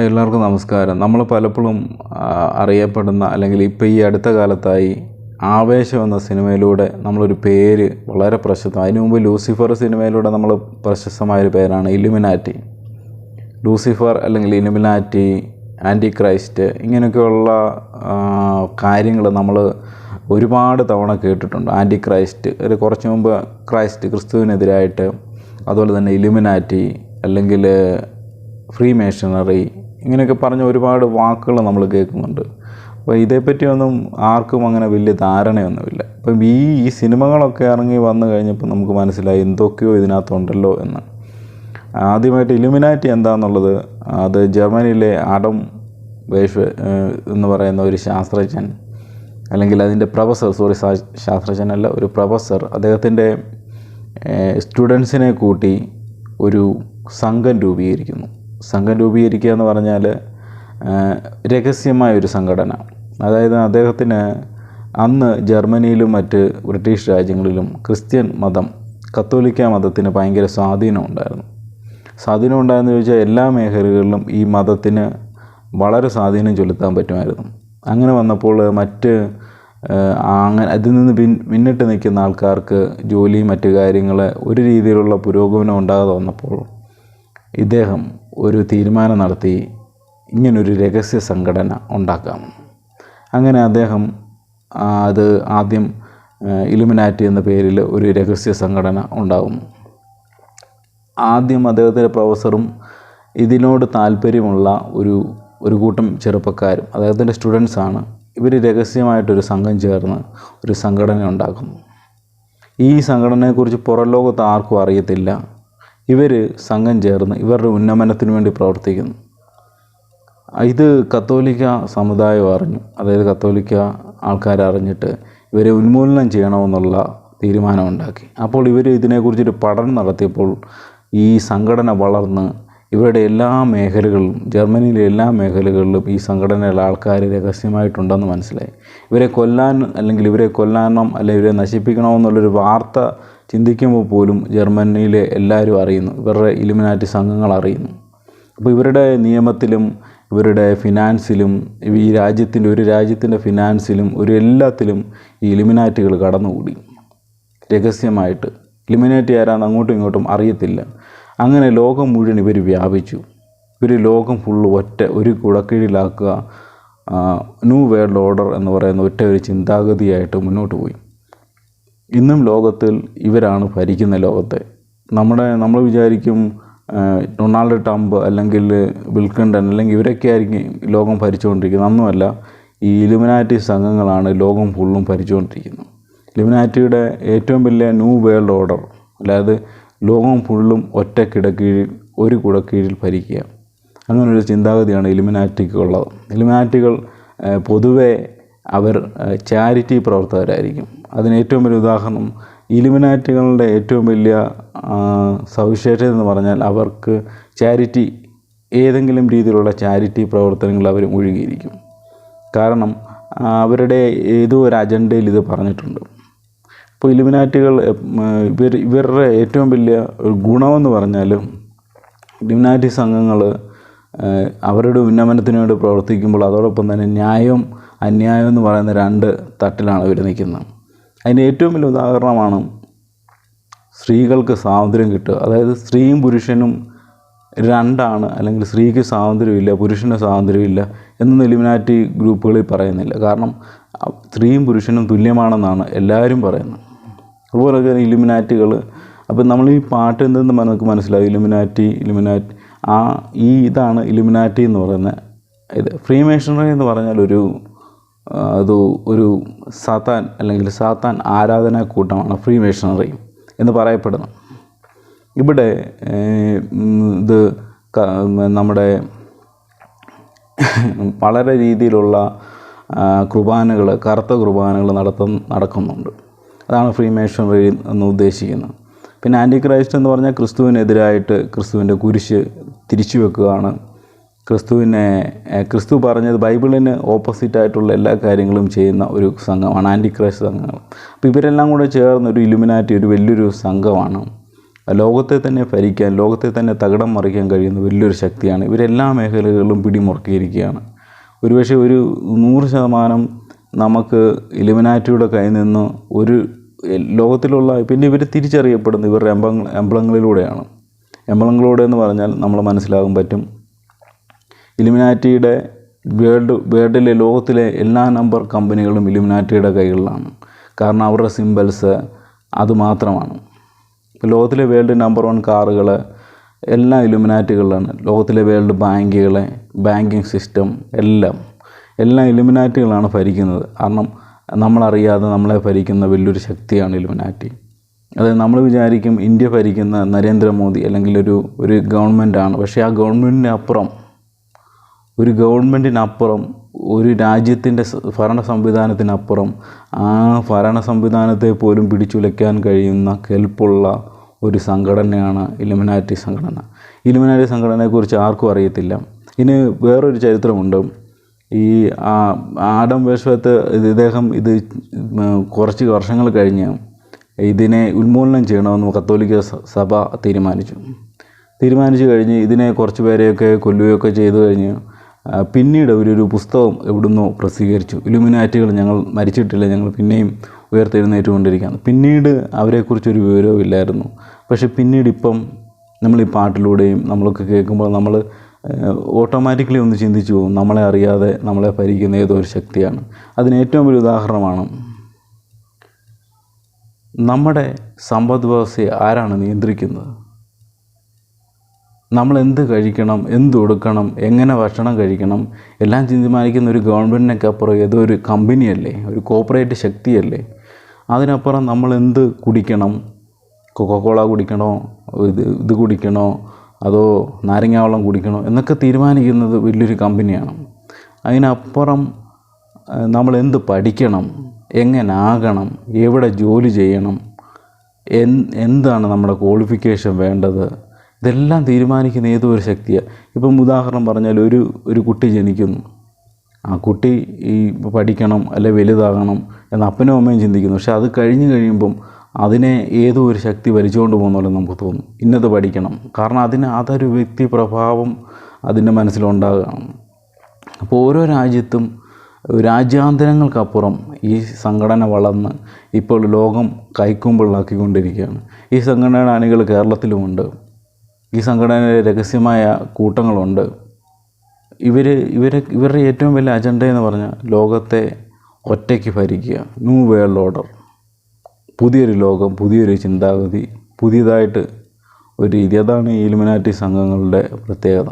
എല്ലാവർക്കും നമസ്കാരം. നമ്മൾ പലപ്പോഴും അറിയപ്പെടുന്ന അല്ലെങ്കിൽ ഇപ്പോൾ ഈ അടുത്ത കാലത്തായി ആവേശം എന്ന സിനിമയിലൂടെ നമ്മളൊരു പേര് വളരെ പ്രശസ്തം. അതിനു മുമ്പ് ലൂസിഫർ സിനിമയിലൂടെ നമ്മൾ പ്രശസ്തമായൊരു പേരാണ് ഇലുമിനാറ്റി. ലൂസിഫർ അല്ലെങ്കിൽ ഇലുമിനാറ്റി ആന്റി ക്രൈസ്റ്റ് ഇങ്ങനെയൊക്കെയുള്ള കാര്യങ്ങൾ നമ്മൾ ഒരുപാട് തവണ കേട്ടിട്ടുണ്ട്. ആന്റി ക്രൈസ്റ്റ് ഒരു കുറച്ച് മുമ്പ് ക്രൈസ്റ്റ് ക്രിസ്തുവിനെതിരായിട്ട് അതുപോലെ തന്നെ ഇലുമിനാറ്റി അല്ലെങ്കിൽ ഫ്രീ മേഷനറി ഇങ്ങനെയൊക്കെ പറഞ്ഞ ഒരുപാട് വാക്കുകൾ നമ്മൾ കേൾക്കുന്നുണ്ട്. അപ്പോൾ ഇതേപ്പറ്റിയൊന്നും ആർക്കും അങ്ങനെ വലിയ ധാരണയൊന്നുമില്ല. അപ്പം ഈ ഈ സിനിമകളൊക്കെ ഇറങ്ങി വന്നു കഴിഞ്ഞപ്പോൾ നമുക്ക് മനസ്സിലായി എന്തൊക്കെയോ ഇതിനകത്തുണ്ടല്ലോ എന്ന്. ആദ്യമായിട്ട് ഇലുമിനാറ്റി എന്താണെന്നുള്ളത് അത് ജർമ്മനിയിലെ അടം വേഷ് എന്ന് പറയുന്ന ഒരു ശാസ്ത്രജ്ഞൻ അല്ലെങ്കിൽ അതിന്റെ പ്രൊഫസർ സോറി ശാസ്ത്രജ്ഞനല്ല ഒരു പ്രൊഫസർ അദ്ദേഹത്തിന്റെ സ്റ്റുഡൻസിനെ കൂട്ടി ഒരു സംഘം രൂപീകരിക്കുന്നു. സംഘം രൂപീകരിക്കുക എന്ന് പറഞ്ഞാൽ രഹസ്യമായ ഒരു സംഘടന. അതായത് അദ്ദേഹത്തിന് അന്ന് ജർമ്മനിയിലും മറ്റ് ബ്രിട്ടീഷ് രാജ്യങ്ങളിലും ക്രിസ്ത്യൻ മതം കത്തോലിക്ക മതത്തിന് ഭയങ്കര സ്വാധീനം ഉണ്ടായിരുന്നു. സ്വാധീനം ഉണ്ടായെന്ന് ചോദിച്ചാൽ എല്ലാ മേഖലകളിലും ഈ മതത്തിന് വളരെ സ്വാധീനം ചെലുത്താൻ പറ്റുമായിരുന്നു. അങ്ങനെ വന്നപ്പോൾ മറ്റ് അങ്ങനെ അതിൽ നിന്ന് പിൻ പിന്നിട്ട് നിൽക്കുന്ന ആൾക്കാർക്ക് ജോലി മറ്റു കാര്യങ്ങൾ ഒരു രീതിയിലുള്ള പുരോഗമനം ഉണ്ടാകാതെ വന്നപ്പോൾ ഇദ്ദേഹം ഒരു തീരുമാനം നടത്തി ഇങ്ങനൊരു രഹസ്യ സംഘടന ഉണ്ടാക്കാം. അങ്ങനെ അദ്ദേഹം അത് ആദ്യം ഇലുമിനാറ്റി എന്ന പേരിൽ ഒരു രഹസ്യ സംഘടന ഉണ്ടാകും ആദ്യം അദ്ദേഹത്തിന്റെ പ്രൊഫസറും ഇതിനോട് താല്പര്യമുള്ള ഒരു ഒരു കൂട്ടം ചെറുപ്പക്കാരും അദ്ദേഹത്തിന്റെ സ്റ്റുഡൻസാണ് ഇവർ രഹസ്യമായിട്ടൊരു സംഘം ചേർന്ന് ഒരു സംഘടന ഉണ്ടാക്കുന്നു. ഈ സംഘടനയെക്കുറിച്ച് പുറം ലോകത്ത് ആർക്കും അറിയത്തില്ല. ഇവർ സംഘം ചേർന്ന് ഇവരുടെ ഉന്നമനത്തിന് വേണ്ടി പ്രവർത്തിക്കുന്നു. ഇത് കത്തോലിക്ക സമുദായം അറിഞ്ഞു. അതായത് കത്തോലിക്ക ആൾക്കാർ അറിഞ്ഞിട്ട് ഇവരെ ഉന്മൂലനം ചെയ്യണമെന്നുള്ള തീരുമാനമുണ്ടാക്കി. അപ്പോൾ ഇവർ ഇതിനെക്കുറിച്ചൊരു പഠനം നടത്തിയപ്പോൾ ഈ സംഘടന വളർന്ന് ഇവരുടെ എല്ലാ മേഖലകളിലും ജർമ്മനിയിലെ എല്ലാ മേഖലകളിലും ഈ സംഘടനയിലെ ആൾക്കാർ രഹസ്യമായിട്ടുണ്ടെന്ന് മനസ്സിലായി. ഇവരെ കൊല്ലാൻ അല്ലെങ്കിൽ ഇവരെ കൊല്ലാനോ അല്ലെങ്കിൽ ഇവരെ നശിപ്പിക്കണമെന്നുള്ളൊരു വാർത്ത ചിന്തിക്കുമ്പോൾ പോലും ജർമ്മനിയിലെ എല്ലാവരും അറിയുന്നു. ഇവരുടെ ഇലുമിനാറ്റി സംഘങ്ങൾ അറിയുന്നു. അപ്പോൾ ഇവരുടെ നിയമത്തിലും ഇവരുടെ ഫിനാൻസിലും ഈ രാജ്യത്തിന്റെ ഒരു രാജ്യത്തിന്റെ ഫിനാൻസിലും ഒരു എല്ലാത്തിലും ഈ ഇലുമിനാറ്റുകൾ കടന്നുകൂടി. രഹസ്യമായിട്ട്. ഇലുമിനാറ്റി ആരാന്ന് അങ്ങോട്ടും ഇങ്ങോട്ടും അറിയത്തില്ല. അങ്ങനെ ലോകം മുഴുവൻ ഇവർ വ്യാപിച്ചു. ഇവർ ലോകം ഫുള്ള് ഒറ്റ ഒരു കുടക്കീഴിലാക്കുക ന്യൂ വേൾഡ് ഓർഡർ എന്ന് പറയുന്ന ഒറ്റ ഒരു ചിന്താഗതിയായിട്ട് മുന്നോട്ട് പോയി. ഇന്നും ലോകത്തിൽ ഇവരാണ് ഭരിക്കുന്ന ലോകത്തെ. നമ്മുടെ നമ്മൾ വിചാരിക്കും ഡൊണാൾഡ് ട്രംപ് അല്ലെങ്കിൽ വിൽക്കണ്ടൻ അല്ലെങ്കിൽ ഇവരൊക്കെ ആയിരിക്കും ലോകം ഭരിച്ചുകൊണ്ടിരിക്കുന്നത്. അന്നുമല്ല ഈ ഇലുമിനാറ്റി സംഘങ്ങളാണ് ലോകം ഫുള്ളും ഭരിച്ചുകൊണ്ടിരിക്കുന്നത്. ഇലുമിനാറ്റിയുടെ ഏറ്റവും വലിയ ന്യൂ വേൾഡ് ഓർഡർ അതായത് ലോകം ഫുള്ളും ഒറ്റ കിടക്കീഴിൽ ഒരു കുടക്കീഴിൽ ഭരിക്കുക അങ്ങനൊരു ചിന്താഗതിയാണ് ഇലുമിനാറ്റിക്കുള്ളത്. ഇലുമിനാറ്റികൾ പൊതുവെ അവർ ചാരിറ്റി പ്രവർത്തകരായിരിക്കും. അതിന് ഏറ്റവും വലിയ ഉദാഹരണം ഇലുമിനാറ്റുകളുടെ ഏറ്റവും വലിയ സവിശേഷത എന്ന് പറഞ്ഞാൽ അവർക്ക് ചാരിറ്റി ഏതെങ്കിലും രീതിയിലുള്ള ചാരിറ്റി പ്രവർത്തനങ്ങൾ അവർ മുഴുകിയിരിക്കും. കാരണം അവരുടെ ഏതോ ഒരു അജണ്ടയിൽ ഇത് പറഞ്ഞിട്ടുണ്ട്. ഇപ്പോൾ ഇലുമിനാറ്റുകൾ ഇവർ ഇവരുടെ ഏറ്റവും വലിയ ഒരു ഗുണമെന്ന് പറഞ്ഞാൽ ഇലുമിനാറ്റി സംഘങ്ങൾ അവരുടെ ഉന്നമനത്തിന് വേണ്ടി പ്രവർത്തിക്കുമ്പോൾ അതോടൊപ്പം തന്നെ ന്യായം അന്യായം എന്ന് പറയുന്ന രണ്ട് തട്ടിലാണ് ഇവർ നിൽക്കുന്നത്. അതിന് ഏറ്റവും വലിയ ഉദാഹരണമാണ് സ്ത്രീകൾക്ക് സ്വാതന്ത്ര്യം കിട്ടുക. അതായത് സ്ത്രീയും പുരുഷനും രണ്ടാണ് അല്ലെങ്കിൽ സ്ത്രീക്ക് സ്വാതന്ത്ര്യമില്ല പുരുഷന് സ്വാതന്ത്ര്യമില്ല എന്നൊന്നും എലിമിനാറ്റി ഗ്രൂപ്പുകളിൽ പറയുന്നില്ല. കാരണം സ്ത്രീയും പുരുഷനും തുല്യമാണെന്നാണ് എല്ലാവരും പറയുന്നത്. അതുപോലെ തന്നെ ഇലിമിനാറ്റികൾ അപ്പം നമ്മൾ ഈ പാട്ട് എന്തെന്ന് നമുക്ക് മനസ്സിലാവും ഇലുമിനാറ്റി ഇലുമിനാറ്റി ആ ഈ ഇതാണ് ഇലുമിനാറ്റി എന്ന് പറയുന്ന ഇത് ഫ്രീ മേഷണറി എന്ന് പറഞ്ഞാൽ ഒരു അത് ഒരു സാത്താൻ അല്ലെങ്കിൽ സാത്താൻ ആരാധനാ കൂട്ടമാണ് ഫ്രീ മേഷണറി എന്ന് പറയപ്പെടുന്നു. ഇവിടെ ഇത് നമ്മുടെ വളരെ രീതിയിലുള്ള കുർബാനകൾ കറുത്ത കുർബാനകൾ നടത്ത നടക്കുന്നുണ്ട്. അതാണ് ഫ്രീ മേഷണറി എന്ന് ഉദ്ദേശിക്കുന്നത്. പിന്നെ ആന്റി ക്രൈസ്റ്റ് എന്ന് പറഞ്ഞാൽ ക്രിസ്തുവിനെതിരായിട്ട് ക്രിസ്തുവിന്റെ കുരിശ് തിരിച്ചു വെക്കുകയാണ് ക്രിസ്തുവിനെ ക്രിസ്തു പറഞ്ഞത് ബൈബിളിന് ഓപ്പോസിറ്റ് ആയിട്ടുള്ള എല്ലാ കാര്യങ്ങളും ചെയ്യുന്ന ഒരു സംഘമാണ് ആന്റി ക്രൈസ്റ്റ് സംഘങ്ങൾ. അപ്പോൾ ഇവരെല്ലാം കൂടെ ചേർന്ന് ഒരു ഇലുമിനാറ്റി ഒരു വലിയൊരു സംഘമാണ്. ലോകത്തെ തന്നെ ഭരിക്കാൻ ലോകത്തെ തന്നെ തകടം മറിക്കാൻ കഴിയുന്ന വലിയൊരു ശക്തിയാണ്. ഇവരെല്ലാ മേഖലകളിലും പിടിമുറുക്കിയിരിക്കുകയാണ്. ഒരുപക്ഷെ ഒരു നൂറ് ശതമാനം നമുക്ക് ഇലുമിനാറ്റിയുടെ കയ്യിൽ നിന്ന് ഒരു ലോകത്തിലുള്ള പിന്നെ ഇവർ തിരിച്ചറിയപ്പെടുന്നത് ഇവരുടെ എംബ എംബളങ്ങളിലൂടെയാണ് എംബളങ്ങളിലൂടെ എന്ന് പറഞ്ഞാൽ നമ്മൾ മനസ്സിലാകും പറ്റും. ഇലുമിനാറ്റിയുടെ വേൾഡ് വേൾഡിലെ ലോകത്തിലെ എല്ലാ നമ്പർ കമ്പനികളും ഇലുമിനാറ്റിയുടെ കൈകളിലാണ്. കാരണം അവരുടെ സിമ്പിൾസ് അതുമാത്രമാണ് ഇപ്പോൾ ലോകത്തിലെ വേൾഡ് നമ്പർ വൺ കാറുകൾ എല്ലാം ഇലുമിനാറ്റുകളിലാണ്. ലോകത്തിലെ വേൾഡ് ബാങ്കുകൾ ബാങ്കിങ് സിസ്റ്റം എല്ലാം എല്ലാം ഇലുമിനാറ്റുകളാണ് ഭരിക്കുന്നത്. കാരണം നമ്മളറിയാതെ നമ്മളെ ഭരിക്കുന്ന വലിയൊരു ശക്തിയാണ് ഇലുമിനാറ്റി. അതായത് നമ്മൾ വിചാരിക്കും ഇന്ത്യ ഭരിക്കുന്ന നരേന്ദ്രമോദി അല്ലെങ്കിൽ ഒരു ഒരു ഗവൺമെന്റാണ്. പക്ഷേ ആ ഗവൺമെന്റിന് അപ്പുറം ഒരു ഗവൺമെന്റിനപ്പുറം ഒരു രാജ്യത്തിന്റെ ഭരണ സംവിധാനത്തിനപ്പുറം ആ ഭരണ സംവിധാനത്തെ പോലും പിടിച്ചുലയ്ക്കാൻ കഴിയുന്ന കെൽപ്പുള്ള ഒരു സംഘടനയാണ് ഇലുമിനാറ്റി സംഘടന. ഇലുമിനാറ്റി സംഘടനയെക്കുറിച്ച് ആർക്കും അറിയത്തില്ല. ഇനി വേറൊരു ചരിത്രമുണ്ട്. ഈ ആഡം വേശ്വത്ത് ഇദ്ദേഹം ഇത് കുറച്ച് വർഷങ്ങൾ കഴിഞ്ഞ് ഇതിനെ ഉന്മൂലനം ചെയ്യണമെന്ന് കത്തോലിക്ക സഭ തീരുമാനിച്ചു. തീരുമാനിച്ചു കഴിഞ്ഞ് ഇതിനെ കുറച്ച് പേരെയൊക്കെ കൊല്ലുകയൊക്കെ ചെയ്തു കഴിഞ്ഞ് പിന്നീട് അവരൊരു പുസ്തകം എവിടുന്നോ പ്രസിദ്ധീകരിച്ചു. ഇലുമിനാറ്റുകൾ ഞങ്ങൾ മരിച്ചിട്ടില്ല ഞങ്ങൾ പിന്നെയും ഉയർത്തെഴുന്നേറ്റുകൊണ്ടിരിക്കുകയാണ്. പിന്നീട് അവരെക്കുറിച്ചൊരു വിവരവും ഇല്ലായിരുന്നു. പക്ഷേ പിന്നീട് ഇപ്പം നമ്മൾ ഈ പാട്ടിലൂടെയും നമ്മളൊക്കെ കേൾക്കുമ്പോൾ നമ്മൾ ഓട്ടോമാറ്റിക്കലി ഒന്ന് ചിന്തിച്ചു പോകും. നമ്മളെ അറിയാതെ നമ്മളെ ഭരിക്കുന്ന ഏതോ ഒരു ശക്തിയാണ്. അതിന് ഏറ്റവും വലിയ ഉദാഹരണമാണ് നമ്മുടെ സമ്പദ് വ്യവസ്ഥയെ ആരാണ് നിയന്ത്രിക്കുന്നത്? നമ്മൾ എന്ത് കഴിക്കണം എന്ത് കൊടുക്കണം എങ്ങനെ ഭക്ഷണം കഴിക്കണം എല്ലാം തീരുമാനിക്കുന്ന ഒരു ഗവൺമെന്റിനൊക്കെ അപ്പുറം ഏതോ ഒരു കമ്പനിയല്ലേ ഒരു കോപ്പറേറ്റ് ശക്തിയല്ലേ അതിനപ്പുറം നമ്മൾ എന്ത് കുടിക്കണം കൊക്കക്കോള കുടിക്കണോ ഇത് ഇത് കുടിക്കണോ അതോ നാരങ്ങാവെള്ളം കുടിക്കണോ എന്നൊക്കെ തീരുമാനിക്കുന്നത് വലിയൊരു കമ്പനിയാണ്. അതിനപ്പുറം നമ്മൾ എന്ത് പഠിക്കണം എങ്ങനെ ആകണം എവിടെ ജോലി ചെയ്യണം എന്താണ് നമ്മുടെ ക്വാളിഫിക്കേഷൻ വേണ്ടത് ഇതെല്ലാം തീരുമാനിക്കുന്ന ഏതോ ഒരു ശക്തിയാണ് ഇപ്പം ഉദാഹരണം പറഞ്ഞാൽ ഒരു ഒരു കുട്ടി ജനിക്കുന്നു. ആ കുട്ടി ഈ പഠിക്കണം അല്ലെ വലുതാകണം എന്ന് അപ്പനും അമ്മയും ചിന്തിക്കുന്നു. പക്ഷെ അത് കഴിഞ്ഞ് കഴിയുമ്പം അതിനെ ഏതോ ഒരു ശക്തി വലിച്ചുകൊണ്ട് പോകുന്ന നമുക്ക് തോന്നും. ഇന്നത് പഠിക്കണം. കാരണം അതിന് അതൊരു വ്യക്തി പ്രഭാവം അതിന്റെ മനസ്സിലുണ്ടാകുകയാണ് അപ്പോൾ ഓരോ രാജ്യത്തും രാജ്യാന്തരങ്ങൾക്കപ്പുറം ഈ സംഘടന വളർന്ന് ഇപ്പോൾ ലോകം കൈക്കുമ്പിളാക്കിക്കൊണ്ടിരിക്കുകയാണ്. ഈ സംഘടനയുടെ അണികൾ കേരളത്തിലുമുണ്ട്. ഈ സംഘടനയിലെ രഹസ്യമായ കൂട്ടങ്ങളുണ്ട്. ഇവർ ഇവർ ഇവരുടെ ഏറ്റവും വലിയ അജണ്ട എന്ന് പറഞ്ഞാൽ ലോകത്തെ ഒറ്റയ്ക്ക് ഭരിക്കുക. ന്യൂ വേൾഡ് ഓർഡർ പുതിയൊരു ലോകം പുതിയൊരു ചിന്താഗതി പുതിയതായിട്ട് ഒരു രീതി. അതാണ് ഈ ഇലുമിനാറ്റി സംഘങ്ങളുടെ പ്രത്യേകത.